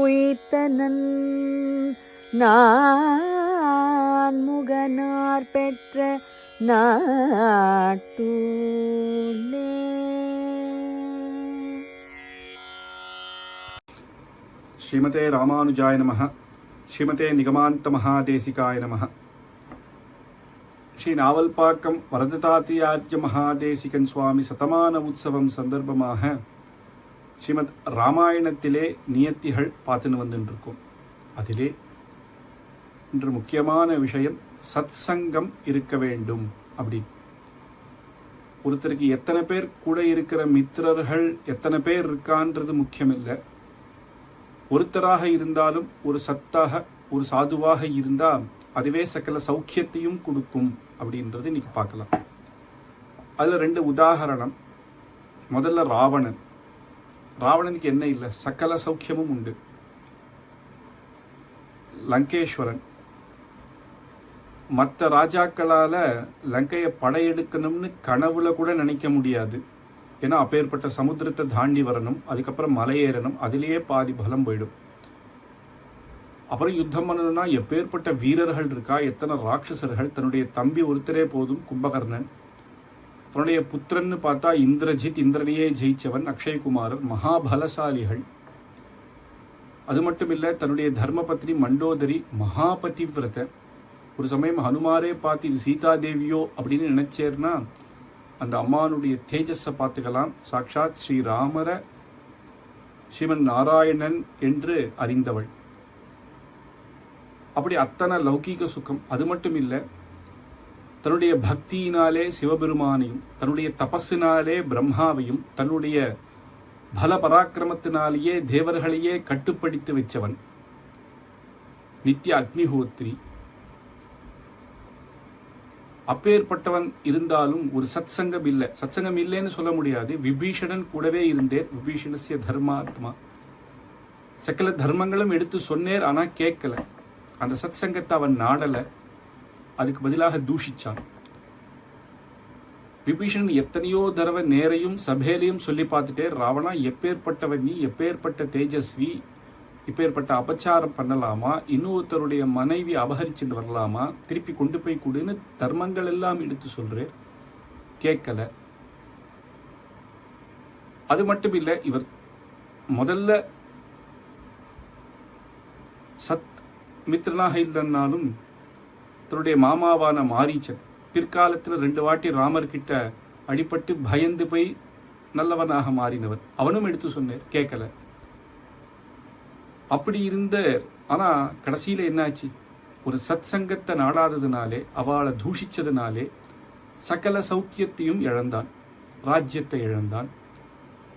உயிர்த்தனன் நான் முகனார் பெற்ற நாட்டூலே ஸ்ரீமதே ராமானுஜாய நமः ஸ்ரீமதே நிகமாந்த மகாதேசிகாய நமः ஸ்ரீ நாவல்பாக்கம் வரததாத்தியார்ய மகாதேசிகன் சுவாமி சதமான உற்சவம் சந்தர்ப்பமாக ஸ்ரீமத் ராமாயணத்திலே நியத்திகள் பார்த்துன்னு வந்துட்டுருக்கோம் அதிலே இன்று முக்கியமான விஷயம் சத்சங்கம் இருக்க வேண்டும் அப்படி. ஒருத்தருக்கு எத்தனை பேர் கூட இருக்கிற மித்திரர்கள் எத்தனை பேர் இருக்கான்றது முக்கியமில்லை. ஒருத்தராக இருந்தாலும் ஒரு சத்தாக ஒரு சாதுவாக இருந்தால் அதுவே சகல சௌக்கியத்தையும் கொடுக்கும் அப்படின்றது இன்னைக்கு பார்க்கலாம். அதில் ரெண்டு உதாகரணம் முதல்ல ராவணன். ராவணனுக்கு என்ன இல்லை? சகல சௌக்கியமும் உண்டு. லங்கேஸ்வரன் மற்ற ராஜாக்களால் லங்கையை படையெடுக்கணும்னு கனவுல கூட நினைக்க முடியாது. ஏன்னா அப்பேற்பட்ட சமுத்திரத்தை தாண்டி வரணும் அதுக்கப்புறம் மலை ஏறணும் அதிலேயே பாதி பலம் போயிடும். அப்புறம் யுத்தம் பண்ணணும்னா எப்பேற்பட்ட வீரர்கள் இருக்கா? எத்தனை ராட்சசர்கள்? தன்னுடைய தம்பி ஒருத்தரே போதும் கும்பகர்ணன். தன்னுடைய புத்திரன்னு பார்த்தா இந்திரஜித் இந்திரனையே ஜெயிச்சவன் அக்ஷயகுமாரர் மகாபலசாலிகள். அது மட்டும் இல்லை தன்னுடைய தர்மபத்னி மண்டோதரி மகாபதிவிரத. ஒரு சமயம் ஹனுமாரே பார்த்து இது சீதாதேவியோ? அப்படின்னு நினைச்சேர்னா அந்த அம்மானுடைய தேஜஸை பார்த்துக்கலாம். சாக்ஷாத் ஸ்ரீராமர ஸ்ரீமன் நாராயணன் என்று அறிந்தவள். அப்படி அத்தனை லௌகீக சுகம். அது மட்டும் இல்லை தன்னுடைய பக்தியினாலே சிவபெருமானையும் தன்னுடைய தபஸினாலே பிரம்மாவையும் தன்னுடைய பல பராக்கிரமத்தினாலேயே தேவர்களையே கட்டுப்படுத்தி வச்சவன் நித்திய அக்னிஹோத்ரி அப்பேற்பட்டவன் இருந்தாலும் ஒரு சத்சங்கம் இல்லை. சத்சங்கம் இல்லைன்னு சொல்ல முடியாது. விபீஷணன் கூடவே இருந்தேன். விபீஷணசிய தர்மாத்மா. சகல தர்மங்களும் எடுத்து சொன்னேர் ஆனா கேட்கல. அந்த சத்சங்கத்தை அவன் நாடல. அதுக்கு பதிலாக தூஷிச்சான். விபீஷன் எத்தனையோ தடவை நேரையும் சபையிலையும் சொல்லி பார்த்துட்டே ராவணா எப்பேற்பட்டவன் நீ? எப்பேற்பட்ட தேஜஸ்வி? இப்பேற்பட்ட அபச்சாரம் பண்ணலாமா? இன்னொருத்தருடைய மனைவி அபகரிச்சுட்டு வரலாமா? திருப்பி கொண்டு போய் கொடுன்னு தர்மங்கள் எல்லாம் எடுத்து சொல்கிறேன் கேட்கல. அது மட்டும் இல்லை இவர் முதல்ல சத் மித்ரனாக இல்லைன்னாலும் தன்னுடைய மாமாவான மாரீச்சன். பிற்காலத்தில் ரெண்டு வாட்டி ராமர்கிட்ட அடிபட்டு பயந்து போய் நல்லவனாக மாறினவன். அவனும் எடுத்து சொன்னேன் கேட்கல. அப்படி இருந்த ஆனால் கடைசியில என்னாச்சு? ஒரு சத் சங்கத்தை நாடாததுனாலே அவளை தூஷிச்சதுனாலே சகல சௌக்கியத்தையும் இழந்தான். ராஜ்யத்தை இழந்தான்.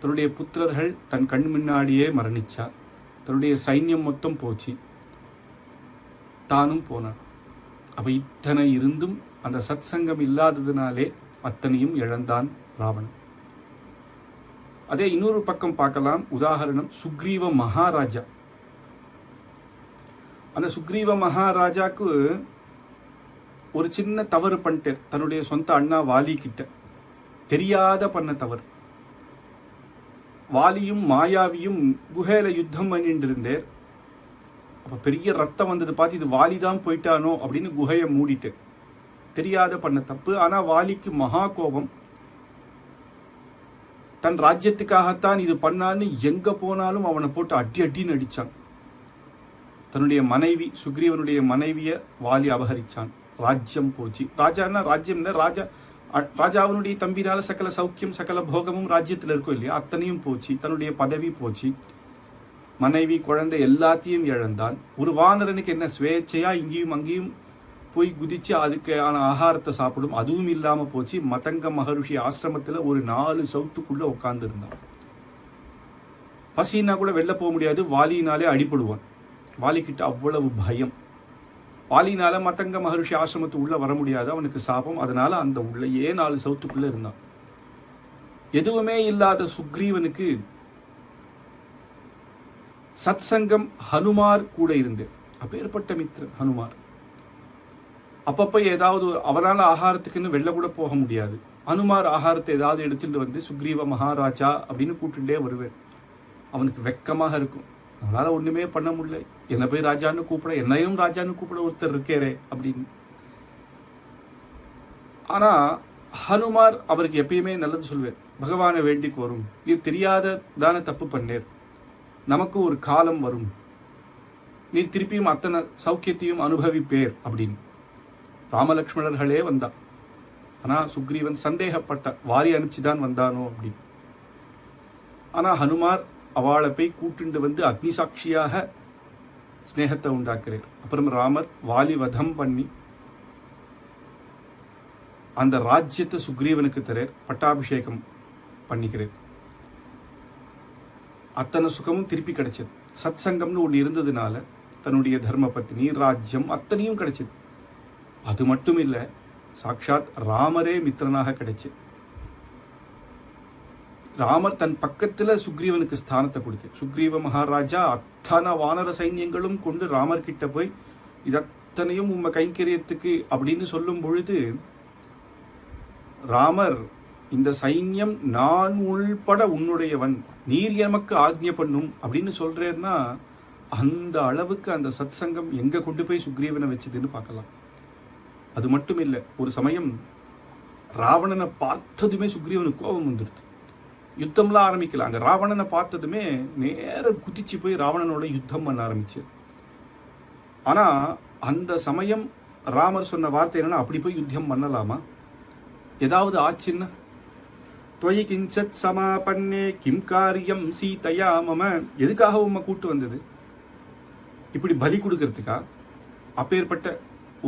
தன்னுடைய புத்திரர்கள் தன் கண் முன்னாடியே மரணிச்சா. தன்னுடைய சைன்யம் மொத்தம் போச்சு. தானும் போனான். அப்போ இத்தனை இருந்தும் அந்த சத் சங்கம் இல்லாததுனாலே அத்தனையும் இழந்தான் ராவணன். அதே இன்னொரு பக்கம் பார்க்கலாம். உதாரணம் சுக்ரீவ மகாராஜா. அந்த சுக்ரீவ மகாராஜாக்கு ஒரு சின்ன தவறு பண்ணிட்டார் தன்னுடைய சொந்த அண்ணா வாலி கிட்ட தெரியாத பண்ண தவறு. வாலியும் மாயாவியும் குஹேல யுத்தம் பண்ணிட்டு இருந்தேன். அப்போ பெரிய ரத்தம் வந்தது பார்த்து இது வாலி தான் போயிட்டானோ? அப்படின்னு குகையை மூடிட்டு. தெரியாத பண்ண தப்பு. ஆனா வாலிக்கு மகா கோபம். தன் ராஜ்யத்துக்காகத்தான் இது பண்ணான்னு எங்கே போனாலும் அவனை போட்டு அடி அடின்னு அடிச்சான். தன்னுடைய மனைவி சுக்ரீவனுடைய மனைவியை வாலி அபகரிச்சான். ராஜ்யம் போச்சு. ராஜான்னா ராஜ்யம்னா ராஜா அ- ராஜாவினுடைய தம்பினால சகல சௌக்கியம் சகல போகமும் ராஜ்யத்தில் இருக்கும் இல்லையா? அத்தனையும் போச்சு. தன்னுடைய பதவி போச்சு. மனைவி குழந்தை எல்லாத்தையும் இழந்தான். ஒரு வானரனுக்கு என்ன சுவேச்சையா இங்கேயும் அங்கேயும் போய் குதிச்சு அதுக்கான ஆகாரத்தை சாப்பிடும். அதுவும் இல்லாம போச்சு. மதங்க மகரிஷி ஆசிரமத்துல ஒரு நாலு சவுத்துக்குள்ள உட்கார்ந்து இருந்தான் பசின்னா கூட வெளில போக முடியாது. வாலினாலே அடிபடுவான். வாலிக்கிட்ட அவ்வளவு பயம். வாலினால மத்தங்க மகரிஷி ஆசிரமத்து உள்ள வர முடியாது. அவனுக்கு சாபம். அதனால அந்த உள்ளேயே நாலு சவுத்துக்குள்ள இருந்தான். எதுவுமே இல்லாத சுக்ரீவனுக்கு சத்சங்கம் ஹனுமார் கூட இருந்து அப்பேற்பட்ட மித்திரன் ஹனுமார். அப்பப்ப ஏதாவது ஒரு- ஆகாரத்துக்குன்னு வெளில கூட போக முடியாது. ஹனுமார் ஆகாரத்தை ஏதாவது எடுத்துட்டு வந்து சுக்ரீவ மகாராஜா அப்படின்னு கூப்பிட்டுட்டே வருவேன். அவனுக்கு வெக்கமாக இருக்கும். அவனால ஒன்றுமே பண்ண முடியல. என்னை போய் ராஜான்னு கூப்பிட என்னையும் ராஜான்னு கூப்பிட ஒருத்தர் இருக்கேரே அப்படின்னு. ஆனால் ஹனுமார் அவருக்கு எப்பயுமே நல்லது சொல்வேன். பகவானை வேண்டிக்கு வரும் நீர் தெரியாத தானே தப்பு பண்ணேர். நமக்கு ஒரு காலம் வரும். நீ திருப்பியும் அத்தனை சௌக்கியத்தையும் அனுபவிப்பேர் அப்படின்னு. ராமலக்ஷ்மணர்களே வந்தா. ஆனால் சுக்ரீவன் சந்தேகப்பட்ட வாரி அனுப்பிச்சுதான் வந்தானோ அப்படின்னு. ஆனால் ஹனுமார் அவளை போய் கூட்டுண்டு வந்து அக்னி சாட்சியாக ஸ்னேகத்தை உண்டாக்குறார். அப்புறம் ராமர் வாலி வதம் பண்ணி அந்த ராஜ்யத்தை சுக்ரீவனுக்கு தரார் பட்டாபிஷேகம் பண்ணிக்கிறார். அத்தனை சுகமும் திருப்பி கிடைச்சது. சத் சங்கம்னு ஒன்று இருந்ததுனால தன்னுடைய தர்ம பத்தினி ராஜ்யம் அத்தனையும் கிடைச்சது. அது மட்டும் இல்லை சாக்ஷாத் ராமரே மித்திரனாக கிடைச்சு. ராமர் தன் பக்கத்தில் சுக்ரீவனுக்கு ஸ்தானத்தை கொடுத்து சுக்ரீவ மகாராஜா அத்தனை வானர சைன்யங்களும் கொண்டு ராமர் கிட்ட போய் இது அத்தனையும் உம்ம கைங்கரியத்துக்கு அப்படின்னு சொல்லும் பொழுது ராமர் இந்த சைன்யம் நான் உள்பட உன்னுடையவன். நீர் எமக்கு ஆக்ஞை பண்ணும் அப்படின்னு சொல்கிறேன்னா அந்த அளவுக்கு அந்த சத்சங்கம் எங்கே கொண்டு போய் சுக்ரீவனை வச்சுதுன்னு பார்க்கலாம். அது மட்டும் இல்லை ஒரு சமயம் ராவணனை பார்த்ததுமே சுக்ரீவனுக்கு கோபம் வந்துடுது. யுத்தம்லாம் ஆரம்பிக்கல. அந்த ராவணனை பார்த்ததுமே நேர குதிச்சு போய் ராவணனோட யுத்தம் பண்ண ஆரம்பிச்சு. ஆனால் அந்த சமயம் ராமர் சொன்ன வார்த்தை என்னன்னா அப்படி போய் யுத்தம் பண்ணலாமா? ஏதாவது ஆச்சுன்னா? தொயி கிஞ்சத் சமாபன்னே கிம் காரியம் சீதையா மம. எதுக்காக உம்மை கூட்டு வந்தது? இப்படி பலி கொடுக்கறதுக்கா? அப்பேற்பட்ட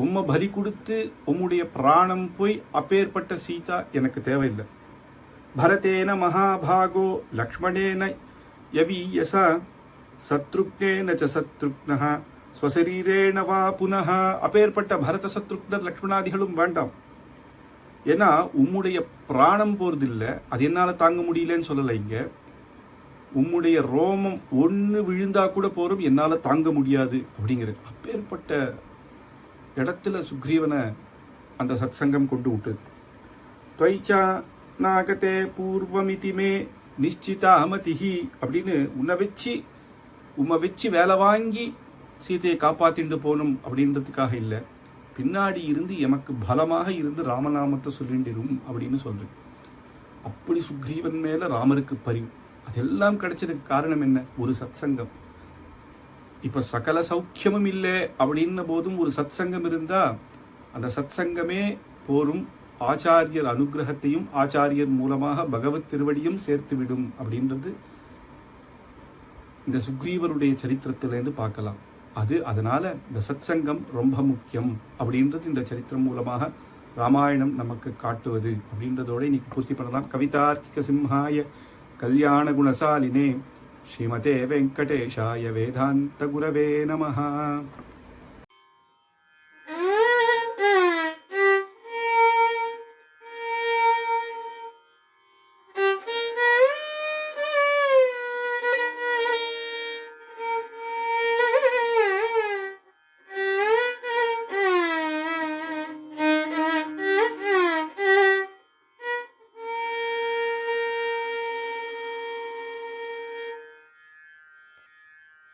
உம்மை பலி கொடுத்து உம்முடைய பிராணம் போய் அப்பேற்பட்ட சீதா எனக்கு தேவையில்லை. பரதேன மகாபாகோ லக்ஷ்மணேன யவீயச சத்ருக்னேன ச சத்ருக்னः ஸ்வசரீரேண வா புனः அப்பேற்பட்ட பரத சத்ருக்னர் லக்ஷ்மணாதிகளும் வேண்டாம். ஏன்னா உம்முடைய பிராணம் போகிறது இல்லை அது என்னால் தாங்க முடியலன்னு சொல்லலை இங்கே. உம்முடைய ரோமம் ஒன்று விழுந்தா கூட போகிறோம் என்னால் தாங்க முடியாது அப்படிங்கிற அப்பேற்பட்ட இடத்துல சுக்ரீவனை அந்த சத்சங்கம் கொண்டு விட்டது. துவைச்சா நாகத்தே பூர்வமிதிமே நிச்சிதா அமதிஹி அப்படின்னு உன்னை வச்சு உம்மை வச்சு வேலை வாங்கி சீதையை காப்பாற்றிட்டு போகணும் அப்படின்றதுக்காக இல்லை. பின்னாடி இருந்து எமக்கு பலமாக இருந்து ராமநாமத்தை சொல்லிண்டிரும் அப்படின்னு சொல்றேன். அப்படி சுக்ரீவன் மேல ராமருக்கு பரிவு. அதெல்லாம் கிடைச்சதுக்கு காரணம் என்ன? ஒரு சத்சங்கம். இப்ப சகல சௌக்கியமும் இல்லை அப்படின்ன போதும் ஒரு சத்சங்கம் இருந்தா அந்த சத்சங்கமே போரும் ஆச்சாரியர் அனுகிரகத்தையும் ஆச்சாரியர் மூலமாக பகவத் திருவடியும் சேர்த்துவிடும் அப்படின்றது இந்த சுக்ரீவருடைய சரித்திரத்திலேருந்து பார்க்கலாம். அது அதனால் இந்த சத்சங்கம் ரொம்ப முக்கியம் அப்படின்றது இந்த சரித்திரம் மூலமாக ராமாயணம் நமக்கு காட்டுவது அப்படின்றதோட இன்னைக்கு பூர்த்தி பண்ணலாம். கவிதார்க்கிக சிம்ஹாய கல்யாண குணசாலினே ஸ்ரீமதே வெங்கடேஷாய வேதாந்த குரவே நமஹா.